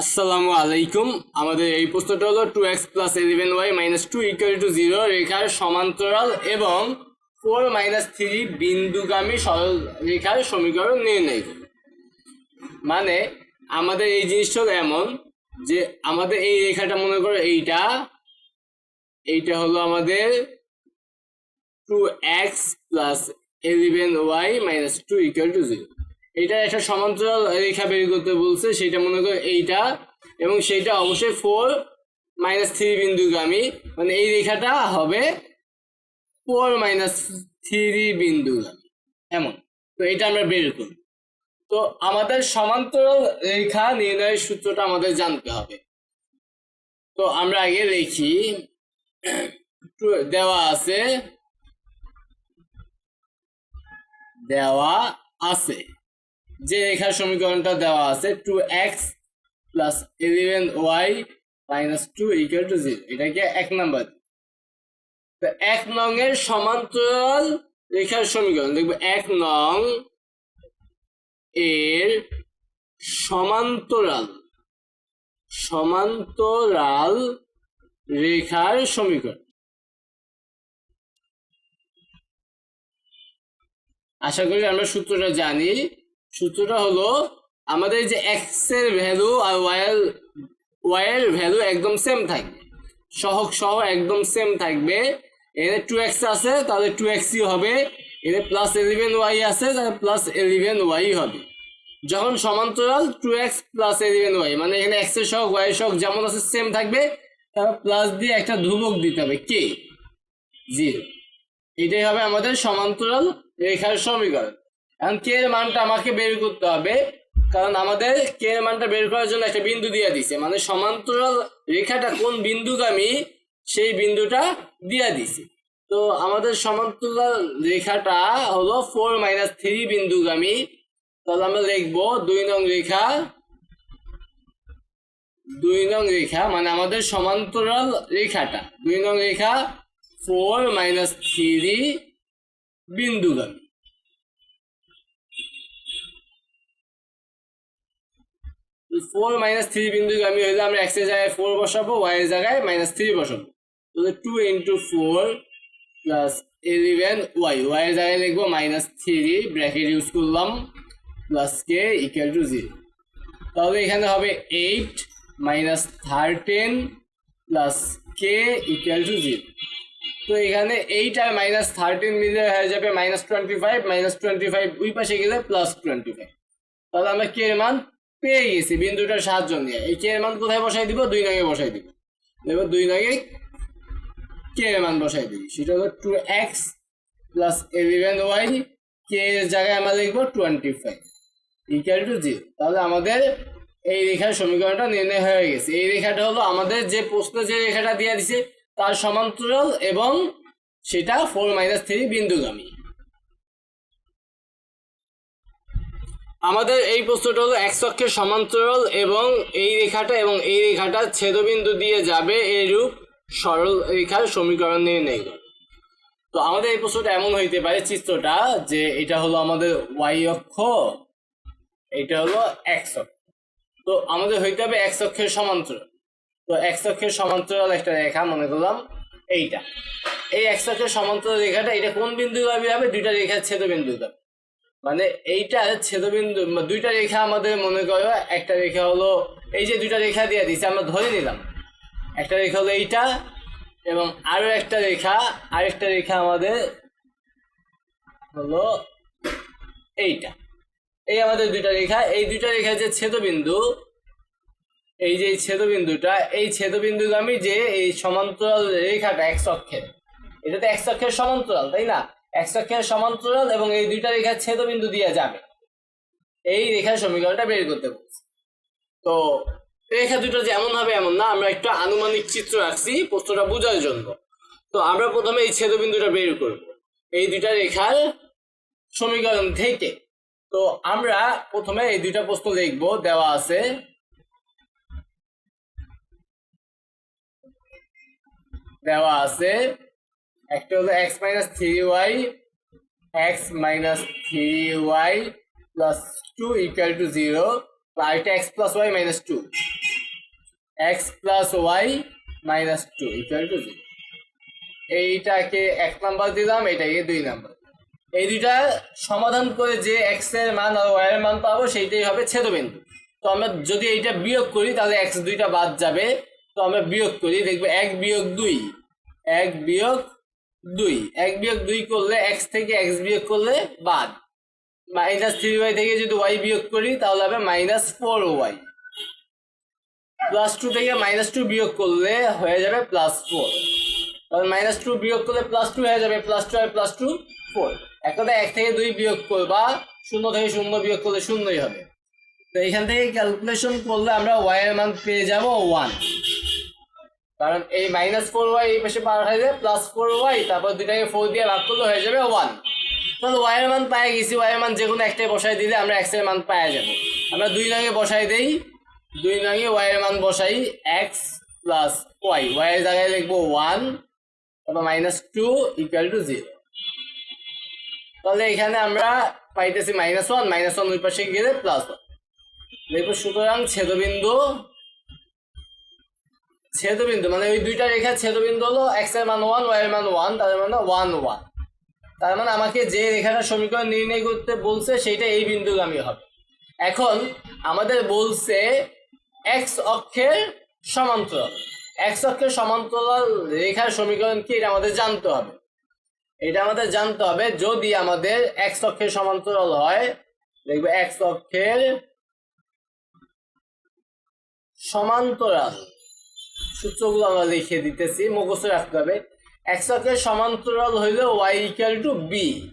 আসসালামু আলাইকুম। আমাদের এই প্রশ্নটা হলো two X plus eleven Y minus two equal to zero রেখার সমান্তরাল এবং ফোর মাইনাস থ্রি বিন্দুগামী সরল রেখার সমীকরণ নির্ণয় মানে আমাদের এই জিনিসটা এমন যে আমাদের এই রেখাটা মনে করো এইটা এইটা হলো আমাদের two X plus eleven Y minus two equal to zero এটা একটা সমান্তরাল রেখা বের করতে বলছে সেটা মনে করো এইটা, এবং সেইটা অবশ্যই ফোর মাইনাস থ্রি বিন্দুগামী মানে এই রেখাটা হবে ফোর মাইনাস থ্রি বিন্দুগামী, এমন। তো এটা আমরা বের করি। তো আমাদের সমান্তরাল রেখা নির্ণয়ের সূত্রটা আমাদের জানতে হবে। তো আমরা আগে লিখি দেওয়া আছে দেওয়া আছে। যে রেখার সমীকরণটা দেওয়া আছে two X plus eleven Y minus two equal to zero এটাকে এক নাম্বার? তো এক নং এর সমান্তরাল রেখার সমীকরণ, দেখব এক নং এর সমান্তরাল সমান্তরাল রেখার সমীকরণ। আশা করি আমরা সূত্রটা জানি। সূত্রটা হলো, আমাদের যে এক্সের ভ্যালু আর ওয়াই এর ওয়াই এর ভ্যালু একদম সেম থাকবে। সহক সহ একদম সেম থাকবে। এখানে টু এক্স আছে, তাহলে টু এক্সই হবে। এখানে প্লাস ইলেভেন ওয়াই আছে, তাহলে প্লাস ইলেভেন ওয়াই হবে। যখন সমান্তরাল two X plus eleven Y মানে এখানে এক্সের সহক ওয়াই সহক যেমন আছে সেম থাকবে তারপর প্লাস দিয়ে একটা ধ্রুবক দিতে হবে। কে? জিরো এটাই হবে আমাদের সমান্তরাল রেখার সমীকরণ। এখন কে এর মানটা আমাকে বের করতে হবে। কারণ আমাদের কে এর মানটা বের করার জন্য একটা বিন্দু দিয়ে দিছে। মানে সমান্তরাল রেখাটা কোন বিন্দুগামী সেই বিন্দুটা দিয়ে দিছে। তো আমাদের সমান্তরাল রেখাটা হলো ফোর মাইনাস থ্রি বিন্দুগামী। তাহলে আমরা লিখব দুই নং রেখা, দুই নং রেখা মানে আমাদের সমান্তরাল রেখাটা। দুই নং রেখা ফোর মাইনাস থ্রি বিন্দুগামী। ফোর মাইনাস থ্রি বিন্দুগামী হইলে আমরা এক্সের জায়গায় ফোর বসাবো ওয়াই জায়গায় মাইনাস থ্রি বসাবো। তাহলে two into four plus eleven Y Y জায়গায় লিখব মাইনাস থ্রি ব্র্যাকেট ইউজ করলাম plus K equal to zero তাহলে এখানে হবে eight minus thirteen plus K equal to zero তো এখানে এইট আর মাইনাস থার্টিন মিলে হয়ে যাবে minus twenty five minus twenty five ওই পাশে গেলে প্লাস টোয়েন্টি ফাইভ তাহলে আমরা কে এর মান পেয়ে গেছি বিন্দুটার সাহায্য নিয়ে। এই কে মান কোথায় বসাই দিব? দুই নগে বসাই দিব। এবার দুই নগে কে মান বসাই দিবি? সেটা হলো two X plus eleven Y কে জায়গায় আমরা লিখব twenty five equal to zero তাহলে আমাদের এই রেখার সমীকরণটা নির্ণয় হয়ে গেছে। এই রেখাটা হলো আমাদের যে প্রশ্ন যে রেখাটা দিয়ে দিছে, তার সমান্তরাল এবং সেটা ফোর মাইনাস থ্রি বিন্দুগামী। আমাদের এই প্রশ্নটা হলো এক অক্ষের সমান্তরাল এবং এই রেখাটা এবং এই রেখাটা ছেদবিন্দু দিয়ে যাবে এরূপ সরল রেখার সমীকরণ নির্ণয়। করে তো আমাদের এই প্রশ্নটা এমন হইতে পারে চিত্রটা যে এটা হলো আমাদের ওয়াই অক্ষ, এটা হলো এক্স অক্ষ তো আমাদের হইতে হবে এক অক্ষের সমান্তরাল। তো এক অক্ষের সমান্তরাল একটা রেখা, মনে করলাম এইটা। এই এক অক্ষের সমান্তরাল রেখাটা, এটা কোন বিন্দু হবে? দুইটা রেখার ছেদবিন্দু গামী মানে এইটা ছেদবিন্দু বা দুইটা রেখা আমাদের মনে করো, একটা রেখা হলো, এই যে দুইটা রেখা দিয়ে দিচ্ছে আমরা ধরে নিলাম। একটা রেখা হলো এইটা এবং আরও একটা রেখা, আরেকটা রেখা আমাদের হলো এইটা। এই আমাদের দুইটা রেখা, এই দুইটা রেখা যে ছেদবিন্দু, এই যে ছেদবিন্দুটা, এই ছেদবিন্দুগামী যে এই সমান্তরাল রেখাটা এক অক্ষের এটা তো এক অক্ষের সমান্তরাল, তাই না? এক অক্ষের সমান্তরাল এবং এই দুইটা রেখার ছেদবিন্দু দিয়ে যাবে। এই রেখার সমীকরণটা বের করতে বলছি। তো রেখা দুটো যেমন হবে এমন না, আমরা একটা আনুমানিক চিত্র রাখছি প্রশ্নটা বোঝার জন্য। তো আমরা প্রথমে এই ছেদবিন্দুটা বের করব। এই দুইটা রেখার সমীকরণ থেকে। তো আমরা প্রথমে এই দুইটা প্রশ্ন লিখব দেওয়া আছে। দেওয়া আছে। একটা হলো X minus three Y X minus three Y plus two equal to zero আরেকটা X plus Y minus two X plus Y minus two equal to zero এইটাকে এক নাম্বার দিলাম, এটাকে দুই নাম্বার এই দুইটা সমাধান করে যে এক্সের মান আর ওয়াই এর মান পাবো, সেইটাই হবে ছেদবিন্দু। তো আমরা যদি এইটা বিয়োগ করি, তাহলে এক্স দুইটা বাদ যাবে। তো আমরা বিয়োগ করি, দেখব এক বিয়োগ দুই, এক বিয়োগ দুই। এক বিয়োগ দুই করলে এক্স থেকে এক্স বিয়োগ করলে বাদ। মাইনাস থ্রি ওয়াই থেকে যদি ওয়াই বিয়োগ করি, তাহলে হবে minus four Y plus two থেকে মাইনাস টু বিয়োগ করলে হয়ে যাবে প্লাস ফোর তাহলে মাইনাস টু বিয়োগ করলে প্লাস টু হয়ে যাবে প্লাস টু আর প্লাস টু ফোর একদা এক থেকে দুই বিয়োগ করবা, শূন্য থেকে শূন্য বিয়োগ করলে শূন্যই হবে। তো এখান থেকে ক্যালকুলেশন করলে আমরা ওয়াই এর মান পেয়ে যাব ওয়ান কারণ এই মাইনাস ফোর ওয়াই এই পাশে পার হয়ে যাবে প্লাস ফোর ওয়াই তারপর দুইটাকে ফোর দিয়ে ভাগ করলে হয়ে যাবে ওয়ান তাহলে ওয়াই এর মান পায়ে গেছি ওয়াই এর মান যে কোনো একটাই বসাই দিলে আমরা এক্সের মান পাওয়া যাব। আমরা দুই নঙে বসাই দেই, দুই নঙে ওয়াই এর মান বসাই এক্স প্লাস ওয়াই ওয়াই এর জায়গায় লিখব ওয়ান তারপর minus two equal to zero তাহলে এখানে আমরা পাইতেছি মাইনাস ওয়ান মাইনাস ওয়ান ওই পাশে গেলে প্লাস ওয়ান দেখব সুতরাং ছেদবিন্দু ছেদবিন্দু মানে ওই দুইটা রেখা ছেদবিন্দু হলো এক্সের মান ওয়ান ওয়াই এর মান ওয়ান তার মানে ওয়ান ওয়ান তার মানে আমাকে যে রেখাটা সমীকরণ নির্ণয় করতে বলছে, সেইটা এই বিন্দুগামী হবে। এখন আমাদের বলছে এক্স অক্ষের সমান্তরাল। এক্স অক্ষের সমান্তরাল রেখার সমীকরণ কি? এটা আমাদের জানতে হবে। এটা আমাদের জানতে হবে যদি আমাদের এক্স অক্ষের সমান্তরাল হয়, দেখবে এক্স অক্ষের সমান্তরাল। সূত্রগুলো আমরা লিখে দিতেছি, মুখস্থ রাখতে হবে। এক্স অক্ষের সমান্তরাল হইলে ওয়াই ইকুয়াল টু বি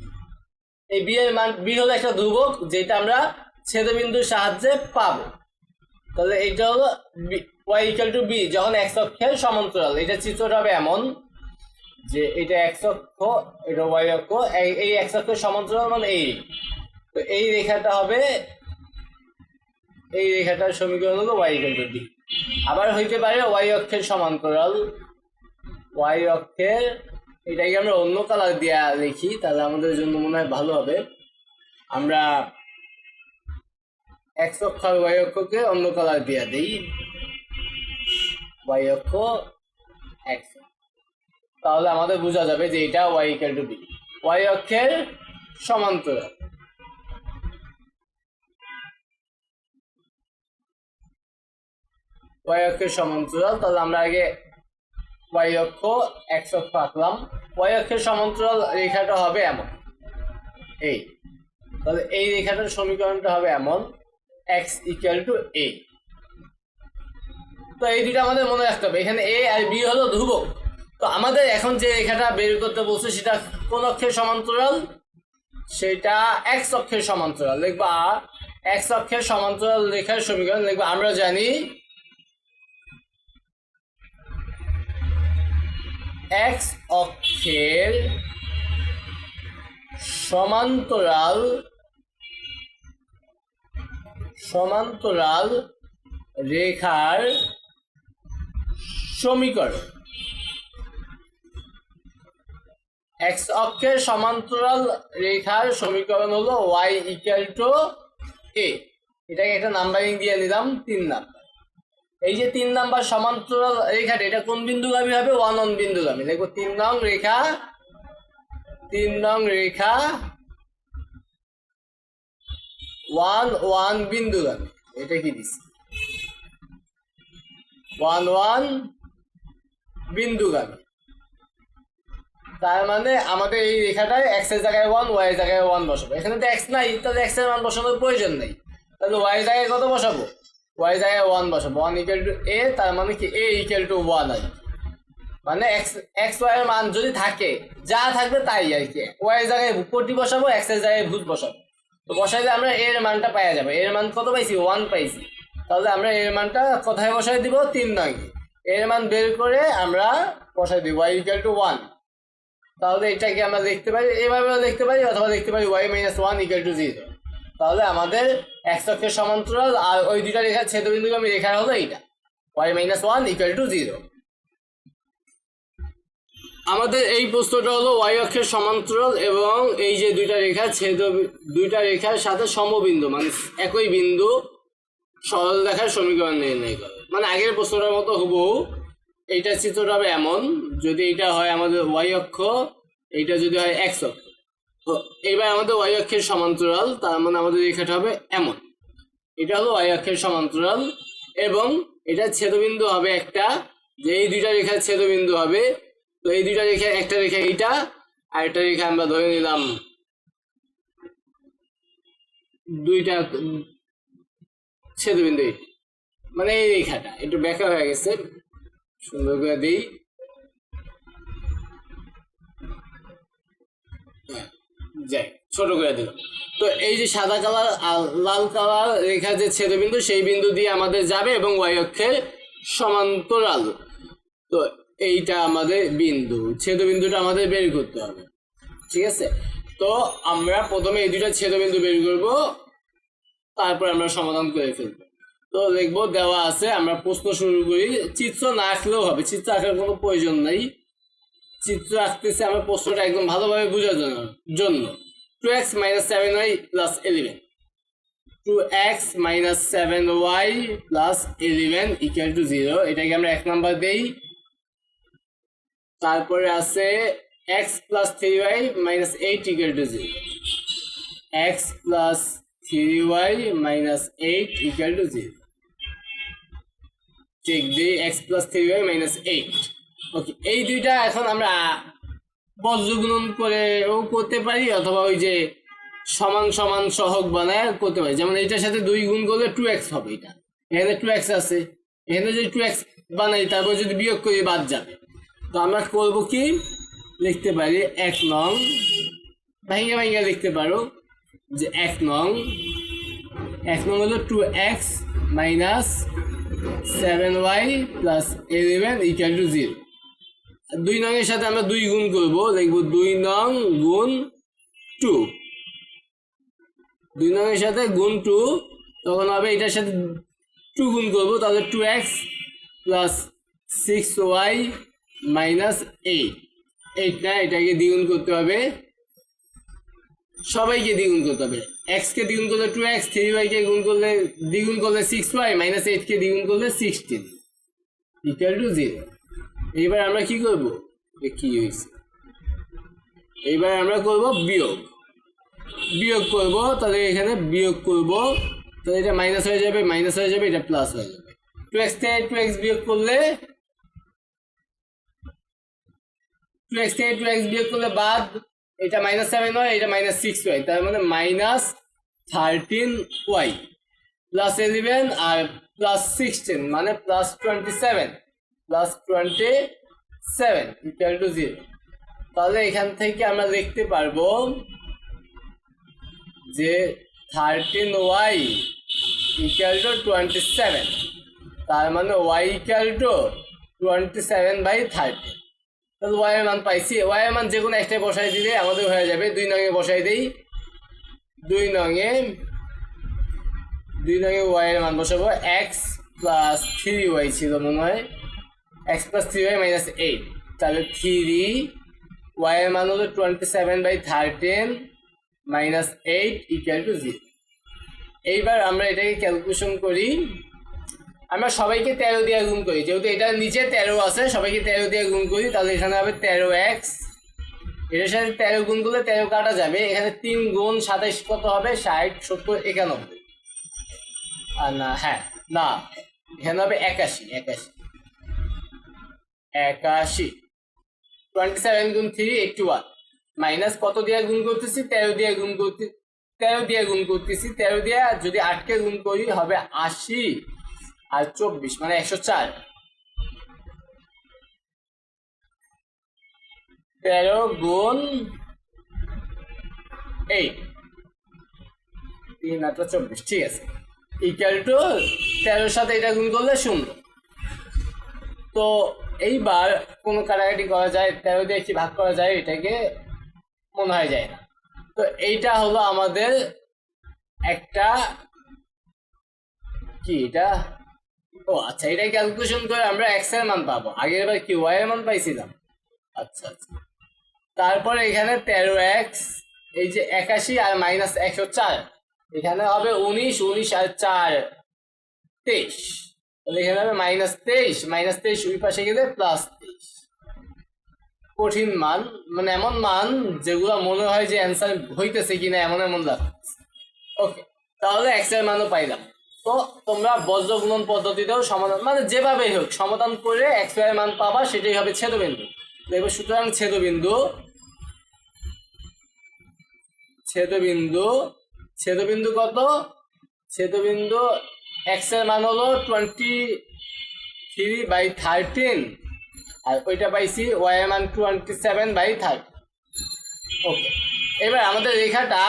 এই বি এর মান বি হলো একটা ধ্রুবক, যেটা আমরা ছেদবিন্দুর সাহায্যে পাবো। তাহলে এইটা হলো ওয়াই ইকুয়াল টু বি যখন এক্স অক্ষের সমান্তরাল, এটা চিত্রটা হবে এমন যে এটা এক্স অক্ষ, এটা ওয়াই অক্ষ, এই- এই এক্স অক্ষের সমান্তরাল মানে এই। তো এই রেখাটা হবে এই রেখাটার সমীকরণ হলো ওয়াই ইকুয়াল টু বি আবার হইতে পারে ওয়াই অক্ষের সমান্তরাল। ওয়াই অক্ষের, এটাকে আমরা অন্য কালার দিয়ে লিখি, তাহলে আমাদের জন্য মনে হয় ভালো হবে। আমরা এক্স অক্ষ আর ওয়াই অক্ষকে অন্য কালার দিয়ে দিই। ওয়াই অক্ষ এক্স তাহলে আমাদের বোঝা যাবে যে এটা Y equal to B Y অক্ষের সমান্তরাল। ওয়াই অক্ষের সমান্তরাল তাহলে আমরা আগে ওয়াই অক্ষ এক্স অক্ষ আঁকলাম। ওয়াই অক্ষের সমান্তরাল রেখাটা হবে এমন। এই। তাহলে এই রেখাটার সমীকরণটা হবে এমন এক্স ইকুয়াল টু এ তো এই দুটো আমাদের মনে রাখতে হবে। এখানে এ আর বি হলো ধ্রুবক। তো আমাদের এখন যে রেখাটা বের করতে বলছে, সেটা কোন অক্ষের সমান্তরাল সেটা এক্স অক্ষের সমান্তরাল লিখবা এক্স অক্ষের সমান্তরাল রেখার সমীকরণ। লিখবা আমরা জানি এক্স অক্ষের সমান্তরাল সমান্তরাল রেখার সমীকরণ। এক্স অক্ষের সমান্তরাল রেখার সমীকরণ হলো ওয়াই ইকুয়াল টু এ এটাকে একটা নাম্বারিং দিয়ে নিলাম, তিন নাম্বার। এই যে তিন নাম্বার সমান্তরাল রেখাটা, এটা কোন বিন্দুগামী হবে? ওয়ান অন বিন্দুগামী। দেখো তিন নং রেখা, তিন নং রেখা, ওয়ান ওয়ান বিন্দুগামী। এটা কি দিচ্ছে ওয়ান ওয়ান বিন্দুগামী। তার মানে আমাদের এই রেখাটায় এক্সের জায়গায় ওয়ান ওয়াই জায়গায় ওয়ান বসাবো। এখানে তো এক্স নাই, তাহলে এক্সের মান বসানোর প্রয়োজন নেই। তাহলে ওয়াই জায়গায় কত বসাবো? ওয়াই জায়গায় ওয়ান বসাবো ওয়ান ইকুয়াল টু এ তার মানে কি এ ইকুয়াল টু ওয়ান আর। মানে এক্স এক্স ওয়াই এর মান যদি থাকে, যা থাকবে তাই আর কি। ওয়াই জায়গায় কোটি বসাবো এক্সের জায়গায় ভূত বসাবো। তো বসাইলে আমরা এর মানটা পাওয়া যাবে। এর মান কত পাইছি? ওয়ান পাইছি। তাহলে আমরা এর মানটা কোথায় বসাই দিব? তিন নয়। এর মান বের করে আমরা বসাই দিব ওয়াই ইকুয়াল টু ওয়ান তাহলে এটাকে আমরা লিখতে পারি, এভাবেও দেখতে পারি অথবা দেখতে পারি Y minus one equal to zero তাহলে আমাদের এক্স অক্ষের সমান্তরাল আর ওই দুইটা রেখার আমি রেখা হলো এইটা। Y minus one equal to zero আমাদের এই প্রশ্নটা হলো ওয়াই অক্ষের সমান্তরাল এবং এই যে দুইটা রেখা ছেদ, দুইটা রেখার সাথে সমবিন্দু মানে একই বিন্দু সরল রেখার সমীকরণ নির্ণয় করে। মানে আগের প্রশ্নটার মতো হুবহু এইটা চিত্রটা হবে এমন, যদি এটা হয় আমাদের ওয়াই অক্ষ, এইটা যদি হয় এক্স অক্ষ। তো এইবার আমাদের ওয়াই অক্ষের সমান্তরাল তার মানে আমাদের রেখাটা হবে এমন। এটা হলো ওয়াই অক্ষের সমান্তরাল এবং এটা ছেদবিন্দু হবে একটা যে এই দুইটা রেখার ছেদবিন্দু হবে। তো এই দুইটা রেখা একটা রেখা এইটা আর একটা রেখা আমরা ধরে নিলাম দুইটা ছেদবিন্দু। মানে এই রেখাটা একটু ব্যাখ্যা হয়ে গেছে। সুন্দর করে দিই। হ্যাঁ, যাই, ছোট করে দিলাম। তো এই যে সাদা কালার আর লাল কালার রেখা যে ছেদবিন্দু, সেই বিন্দু দিয়ে আমাদের যাবে এবং ওয়াই অক্ষের সমান্তরাল। তো এইটা আমাদের বিন্দু, ছেদবিন্দুটা আমাদের বের করতে হবে। ঠিক আছে? তো আমরা প্রথমে এই দুইটা ছেদবিন্দু বের করব, তারপর আমরা সমাধান করে ফেলব। তো দেখব দেওয়া আছে, আমরা প্রশ্ন শুরু করি, চিত্র না আঁকলেও হবে, চিত্র আঁকার কোনো প্রয়োজন নাই। চিত্র আঁকতেছে আমার প্রশ্নটা একদম ভালোভাবে বোঝার জন্য জন্য। Two x minus seven y plus eleven two x minus seven y plus eleven equal to zero এটাকে আমরা এক নাম্বার দেই। তারপরে আছে x plus three y minus eight equal to zero x plus three y minus eight equal to zero check দিই x plus three y minus eight okay এই দুইটা এখন আমরা বজ্রগুণন করেও করতে পারি অথবা ওই যে সমান সমান সহগ বানায় করতে পারি। যেমন এইটার সাথে দুই গুণ করলে টু এক্স হবে এটা। এখানে টু এক্স আছে। এখানে যদি টু এক্স বানাই, তারপর যদি বিয়োগ করি, বাদ যাবে। তো আমরা করব কি? লিখতে পারি এক নং। ভাইঙ্গা ভাইঙ্গা লিখতে পারো যে এক নং। এক নং হলো two x minus seven y plus eleven equal to zero দুই নং এর সাথে আমরা দুই গুণ করব। লিখব দুই নং গুণ টু। দুই নং এর সাথে গুণ টু, তখন হবে এটার সাথে টু গুণ করব, তাহলে two x plus six y minus eight. Eight না, এটাকে দ্বিগুণ করতে হবে। সবাইকে দ্বিগুণ করতে হবে। এক্স কে দ্বিগুণ করলে টু এক্স, থ্রি ওয়াই কে গুণ করলে, দ্বিগুণ করলে সিক্স ওয়াই, মাইনাস এইট কে দ্বিগুণ করলে সিক্সটিন, ইকুয়াল টু জিরো। এইবার আমরা কি করব? কি হয়েছে? এইবার আমরা করব বিয়োগ। বিয়োগ করব, তাহলে এখানে বিয়োগ করব, তাহলে এটা মাইনাস হয়ে যাবে মাইনাস হয়ে যাবে, এটা প্লাস হয়ে যাবে। টু এক্স থেকে টু এক্স বিয়োগ করলে টু এক্স থেকে টু এক্স বিয়োগ করলে বাদ, এটা মাইনাস সেভেন হয়, এটা মাইনাস সিক্স ওয়াই তার মানে minus thirteen y plus eleven আর প্লাস সিক্সটিন মানে plus twenty seven plus twenty seven equal to zero তাহলে এখান থেকে আমরা দেখতে পারব যে thirteen y equal to twenty seven তার মানে y equal to twenty seven by thirty তাহলে ওয়াই মান পাইছি ওয়াই মান যে কোনো একটাই বসাই দিলে আমাদের হয়ে যাবে দুই নঙে বসাই দেই। দুই নঙে দুই নঙে ওয়াই এর মান বসাবো এক্স প্লাস থ্রি ওয়াই ছিল মনে হয়। X plus three y minus eight তাহলে থ্রি ওয়াই এর মান হলো twenty seven by thirteen minus eight equal to zero এইবার আমরা এটাকে ক্যালকুলেশন করি। আমরা সবাইকে তেরো দিয়ে গুণ করি। যেহেতু এটার নিচে তেরো আছে, সবাইকে তেরো দিয়ে গুণ করি, তাহলে এখানে হবে তেরো এক্স এটার সাথে তেরো গুণ করলে তেরো কাটা যাবে। এখানে তিন গুণ সাতাইশ কত হবে? ষাট, সত্তর, একানব্বই। আর না হ্যাঁ না, এখানে হবে একাশি একাশি। একাশি। টোয়েন্টি সেভেন গুণ থ্রি এইটটি ওয়ান মাইনাস কত দিয়ে গুণ করতেছি? তেরো দিয়ে গুণ করতে তেরো দিয়ে গুণ করতেছি, তেরো দিয়ে যদি আটকে গুণ করি হবে আশি আর চব্বিশ মানে একশো চার। তেরো গুণ এইট তিন আটটা চব্বিশ, ঠিক আছে। ইকুয়াল টু তেরোর সাথে এটা গুণ করলে শূন্য। তো এইবার কোনো কাটাকাটি করা যায়, তেরো দিয়ে কি ভাগ করা যায়, এটাকে মনে হয় যায় না। তো এইটা হলো আমাদের একটা কি এটা? ও আচ্ছা এটা ক্যালকুলেশন করে আমরা এক্সের মান পাবো। আগের বার কি ওয়াই এর মান পাইছিলাম। আচ্ছা আচ্ছা। তারপরে এখানে তেরো এক্স এই যে একাশি আর মাইনাস একশো চার। এখানে হবে উনিশ উনিশ আর চার, তেইশ। তাহলে এখানে মাইনাস তেইশ মাইনাস তেইশ ওই পাশে গেলে প্লাস তেইশ। কঠিন মান মানে এমন মান যেগুলো মনে হয় যে অ্যান্সার হইতেছে কিনা এমন এমন লাগছে ওকে তাহলে এক্সের মানও পাইলাম। তো তোমরা বজ্র গুণন পদ্ধতিতেও সমাধান মানে যেভাবেই হোক, সমাধান করে এক্সের মান পাবা, সেটাই হবে ছেদবিন্দু। দেখবে সুতরাং ছেদবিন্দু ছেদবিন্দু ছেদবিন্দু কত? ছেদবিন্দু এক্সের মান হলো টোয়েন্টি থ্রি বাই থার্টিন আর ওইটা পাইছি ওয়াই এর মান twenty seven by thirty okay এবার আমাদের রেখাটা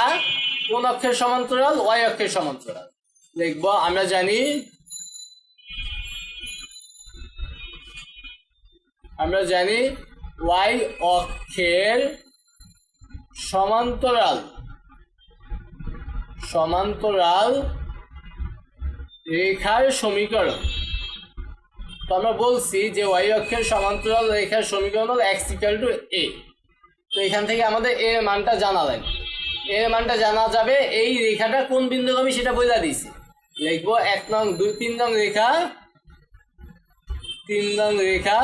কোন অক্ষের সমান্তরাল ওয়াই অক্ষের সমান্তরাল? দেখব আমরা জানি আমরা জানি ওয়াই অক্ষের সমান্তরাল সমান্তরাল রেখার সমীকরণ। তো আমরা বলছি যে ওয়াই অক্ষের সমান্তরাল রেখার সমীকরণ হল এক্স ইকাল টু এ তো এখান থেকে আমাদের এর মানটা জানা লাগবে এ এর মানটা জানা যাবে এই রেখাটা কোন বিন্দুগামী সেটা বলে দিয়েছি। লিখব এক নং দুই তিন নং রেখা, তিন নং রেখা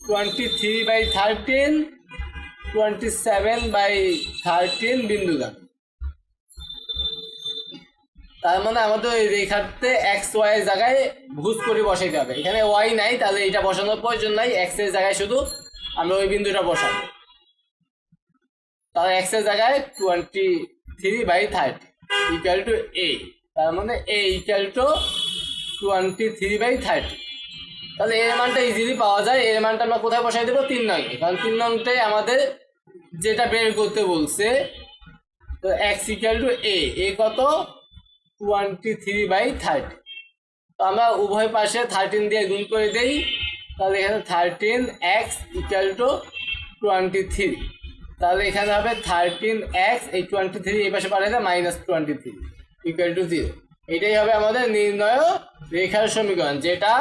twenty three by thirteen twenty seven by thirteen বিন্দুগামী তার মানে আমাদের ওই রেখাতে এক্স ওয়াই জায়গায় ভুজ করে বসাইতে হবে। এখানে ওয়াই নাই, তাহলে এটা বসানোর প্রয়োজন নাই। এক্সের জায়গায় শুধু আমরা ওই বিন্দুটা বসাবো। তাহলে এক্সের জায়গায় twenty three by thirty equal to a তার মানে a equal to twenty three by thirty তাহলে এর মানটা ইজিলি পাওয়া যায়। এর মানটা আমরা কোথায় বসাই দেবো? তিন নং কারণ তিন নংটাই আমাদের যেটা বের করতে বলছে, তো x equal to a a কত? টোয়েন্টি থ্রি বাই থার্টি তো আমরা উভয় পাশে থার্টিন দিয়ে গুণ করে দেই। তাহলে এখানে thirteen x equal to twenty three তাহলে এখানে হবে থার্টিন এক্স এই টোয়েন্টি থ্রি এই পাশে পাঠালে minus twenty three equal to zero এটাই হবে আমাদের নির্ণয় রেখার সমীকরণ, যেটা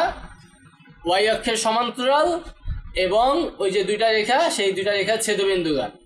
ওয়াই অক্ষের সমান্তরাল এবং ওই যে দুইটা রেখা, সেই দুইটা রেখা ছেদবিন্দুগামী